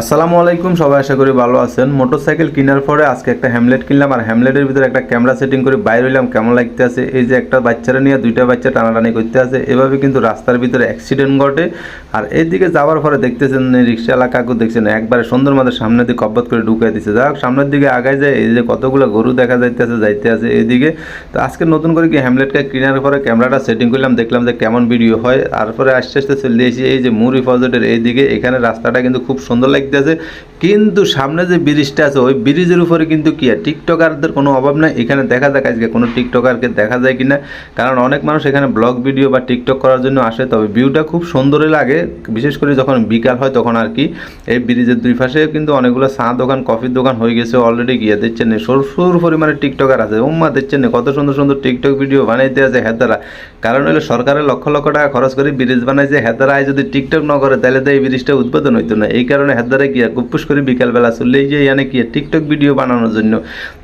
আসসালামু আলাইকুম, সবাই আশা করি ভালো আছেন। মোটরসাইকেল কেনার পরে আজকে একটা হ্যামলেট কিনলাম, আর হ্যামলেটের ভিতরে একটা ক্যামেরা সেটিং করে বাইরে হইলাম। কেমন লাগতে আছে? এই যে একটা বাচ্চারা নিয়ে দুইটা বাচ্চা টানাটানি করতে আছে। এভাবে কিন্তু রাস্তার ভিতরে অ্যাক্সিডেন্ট ঘটে। আর এইদিকে যাওয়ার পরে দেখতেছেন রিক্সাওয়ালা কাকু, দেখছেন একবারে সুন্দর মাদের সামনের দিকে কব্বত করে ঢুকাই দিচ্ছে যাই হোক, সামনের দিকে আগায় যায়, এই যে কতগুলো গরু দেখা যাইতেছে, যাইতে আছে এইদিকে। তো আজকে নতুন করে কি হ্যামলেটকে কেনার পরে ক্যামেরাটা সেটিং করলাম, দেখলাম যে কেমন ভিডিও হয়। তারপরে আস্তে আস্তে চলে এসেছি এই যে মুরি ফজেটের এইদিকে। এখানে রাস্তাটা কিন্তু খুব সুন্দর লাগতেছে কিন্তু সামনে যে ব্রিজটা আছে, ওই ব্রিজের উপরে কিন্তু কি আর? টিকটকারদের কোনো অভাব নাই। এখানে দেখা যাক আজকে কোনো টিকটকারকে দেখা যায় কিনা। কারণ অনেক মানুষ এখানে ব্লগ, ভিডিও বা টিকটক করার জন্য আসে। তবে ভিউটা খুব সুন্দরই লাগে। বিশেষ করে যখন বিকাল হয় তখন আর কি। এই ব্রিজের দুই পাশে কিন্তু অনেকগুলো চা দোকান, কফির দোকান হয়ে গেছে অলরেডি গিয়ে দেখছেন প্রচুর পরিমাণে টিকটকার আছে। উম্মা, দেখছেন কত সুন্দর সুন্দর টিকটক ভিডিও বানাইতে আছে হেতারা। কারণ হলো সরকারের লক্ষ লক্ষ টাকা খরচ করে ব্রিজ বানাইছে। হেতারা যদি টিকটক ন করে, তাহলে তো এই ব্রিজটা উদ্বোধন হইতো না। এই কারণে কি আর গুপুস করে বিকালবেলা চললে যে এখানে কি টিকটক ভিডিও বানানোর জন্য।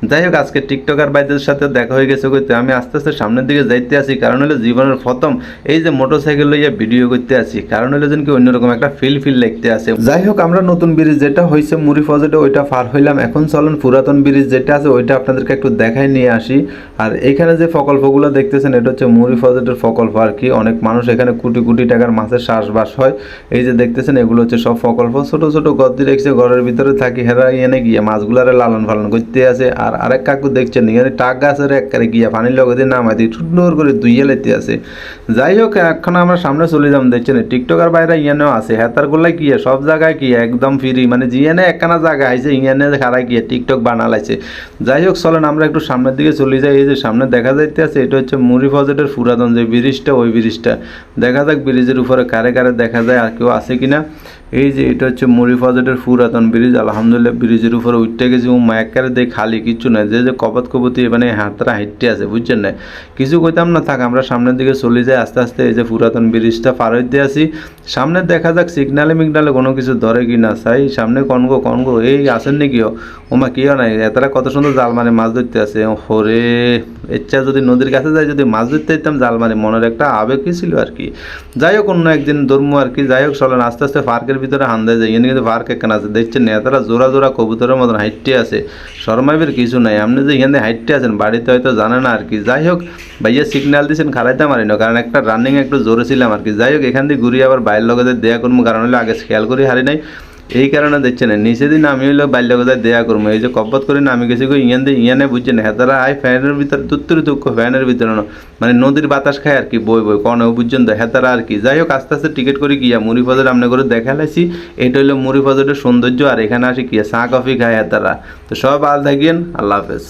যাই হোক, আজকে টিকটকার ভাইদের সাথে দেখা হয়ে গেছে কইতে, আমি আস্তে আস্তে সামনের দিকে যাইতে আছি। কারণ হলো জীবনের প্রথম এই যে মোটরসাইকেল লইয়া ভিডিও করতে আছি। কারণ হলো যেন কি অন্যরকম একটা ফিল ফিল লাগতে আছে। যাই হোক, আমরা নতুন ব্রিজ যেটা হয়েছে মুড়ি ফজেটে, ওইটা পার হইলাম। এখন চলুন, পুরাতন ব্রিজ যেটা আছে, ওইটা আপনাদেরকে একটু দেখাই নিয়ে আসি। আর এখানে যে প্রকল্পগুলো দেখতেছেন, এটা হচ্ছে মুড়ি ফজেটের প্রকল্প আর কি। অনেক মানুষ এখানে কোটি কোটি টাকার মাছের চাষবাস হয়। এই যে দেখতেছেন, এগুলো হচ্ছে সব প্রকল্প। ছোট ছোট গদ্দি রেখেছে, ঘরের ভিতরে থাকি, হেরা এনে গিয়ে মাছগুলারে লালন পালন করতে আছে। আর আরেক কাকু দেখছেন, এখানে টাক গাছের একবারে গিয়া পানির লগতে নামাই দিয়ে সুন্দর করে দুইয়ে লেতে আছে। যাই হোক, এখন আমরা সামনে চলে যাম, দেখছেন? টিকটকার বাইরে ইয়ানেও আছে, হেতার গুলাই কি সব জায়গায় কি একদম ফ্রি। মানে জিয়ানে একখানা জায়গা আইছে, ইয়ানে খারাই গিয়ে টিকটক বানালাইছে। যাই হোক, চলেন, আমরা একটু সামনের দিকে চলে যাই। এই যে সামনে দেখা যাইতে আছে এটা হচ্ছে মুড়ি ফজেটের পুরাতন যে ব্রিজটা, ওই ব্রিজটা। দেখা যাক ব্রিজের উপরে কারে কারে দেখা যায় আর কেউ আছে কিনা। এই যে এটা হচ্ছে মুড়ি ফজেটের পুরাতন ব্রিজ আলহামদুলিল্লাহ ব্রিজের উপরে উঠতে গেছি। ও মায়াকারে দেখ খালি কিচ্ছু নাই। যে যে কপত কপতি মানে হাতরা হাইটে আছে, বুঝছেন না? কিছু কইতাম না, থাক, আমরা সামনের দিকে চলে যাই, আস্তে আস্তে এই যে পুরাতন ব্রিজটা পার হইতে আসি। সামনে দেখা যাক সিগনালে মিগনালে কোনো কিছু ধরে কি না চাই সামনে কনগো কনগো এই আসেন নাকি ওমা কিও নাই এতটা কত সুন্দর জাল মানে মাছ ধরতে আছে হরে ইচ্ছা যদি নদীর কাছে যাই যদি মাছ ধরতে যেতাম জাল মানে মনের একটা আবেগই ছিল আর কি। যাই হোক, অন্য একদিন ধর্ম আর কি, যাই হোক, চলেন, আস্তে আস্তে পার্কের ভিতরে হান্দায় যাই। এখানে কিন্তু পার্ক একখান আছে, দেখছেন নেতারা জোড়া জোড়া কবুতরের মতন হাইটে আছে। শর্মাইবের কিছু নাই। আপনি যে এখানে হাইটে আছেন, বাড়িতে হয়তো জানে না আর কি। যাই হোক, ভাইয়া সিগন্যাল দিয়েছেন খারাইতে মারি না, কারণ একটা রানিং একটু জোরে ছিলাম আর কি। যাই হোক, এখান থেকে ঘুরিয়ে আবার বাইরের লগদের দেয়া করব, কারণ হলে আগে খেয়াল করি, হারি নাই। এই কারণে দেখছে না নিচে দিন আমি হইল বাল্যগতায় দেয়া করব এই যে কব্বত করে আমি গেছি গো ইয়ান দিয়ে ইয়ানে বুঝছে না হেতারা আই ফ্যানের ভিতরে, দুত্তর দুঃখ ফ্যানের ভিতরে মানে নদীর বাতাস খায় আর কি, বই বই, কনে বুঝছেন তো, হেতারা আর কি। যাই হোক, আস্তে আস্তে টিকিট করে গিয়া মুড়ি ফজর আমনে করে দেখা লাইছি এটা হইল মুড়ি ফজরের সৌন্দর্য, আর এখানে আসে কি চা, কফি খায় হেতারা। তো সব আল থাকিয়েন আল্লাহ হাফেজ।